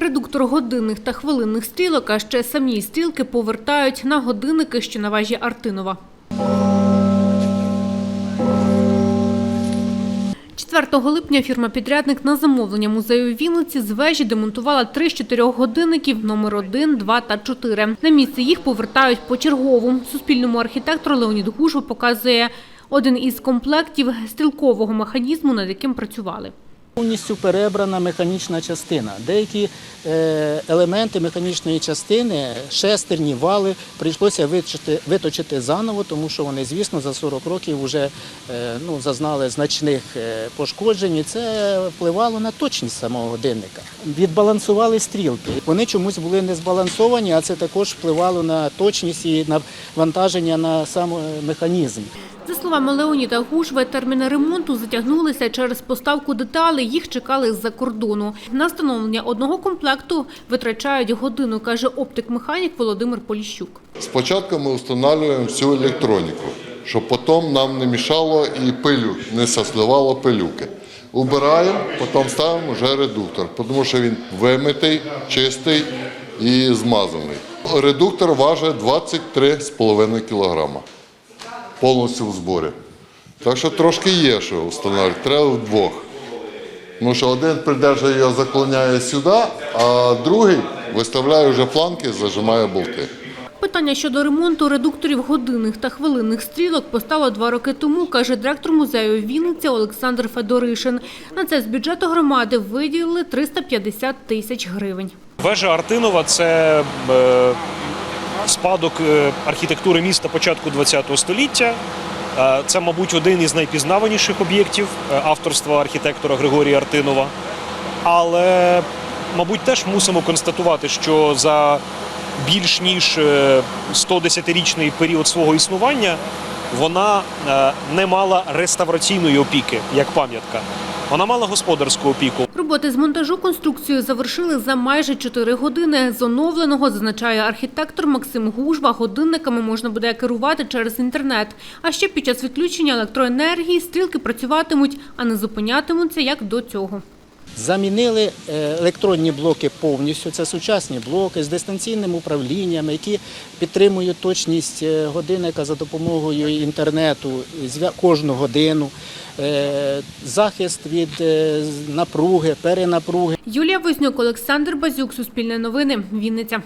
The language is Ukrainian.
Редуктор годинних та хвилинних стрілок, а ще самі стрілки повертають на годинники, що на вежі Артинова. 4 липня фірма-підрядник на замовлення музею Вінниці з вежі демонтувала три з чотирьох годинників номер 1, 2 та 4. На місце їх повертають почергово. Суспільному архітектору Леонід Гушов показує один із комплектів стрілкового механізму, над яким працювали. Повністю перебрана механічна частина. Деякі е, елементи механічної частини, шестерні, вали, прийшлося виточити, заново, тому що вони, звісно, за 40 років вже е, ну, зазнали значних е, пошкоджень. І це впливало на точність самого годинника. Відбалансували стрілки. Вони чомусь були не збалансовані, а це також впливало на точність і на вантаження на сам механізм. За словами Леоніда Гушва, терміни ремонту затягнулися через поставку деталей. Їх чекали з-за кордону. На встановлення одного комплекту витрачають годину, каже оптик-механік Володимир Поліщук. Спочатку ми встановлюємо всю електроніку, щоб потім нам не мішало і пилю, не сосливало пилюки. Убираємо, потім ставимо вже редуктор, тому що він вимитий, чистий і змазаний. Редуктор важить 23,5 кг повністю в зборі. Так що трошки є, що встановлювати, треба вдвох. Тому що один придержує його заклоняє сюди, а другий виставляє вже планки, зажимає болти. Питання щодо ремонту редукторів годинних та хвилинних стрілок постало два роки тому, каже директор музею Вінниця Олександр Федоришин. На це з бюджету громади виділили 350 тисяч гривень. Вежа Артинова це е, спадок е, архітектури міста початку ХХ століття. Е, Це, мабуть, один із найпізнаваніших об'єктів е, авторства архітектора Григорія Артинова. Але, мабуть, теж мусимо констатувати, що за більш ніж е, 110-річний період свого існування вона не мала реставраційної опіки як пам'ятка. Вона мала господарську опіку. Роботи з монтажу конструкції завершили за майже 4 години. З оновленого, зазначає архітектор Максим Гужва, годинниками можна буде керувати через інтернет. А ще під час відключення електроенергії стрілки працюватимуть, а не зупинятимуться, як до цього. Замінили е, електронні блоки повністю. Це сучасні блоки з дистанційним управлінням, які підтримують точність е, годинника за допомогою інтернету кожну годину, захист від е, напруги, перенапруги. Юлія Вознюк, Олександр Базюк, Суспільне новини, Вінниця.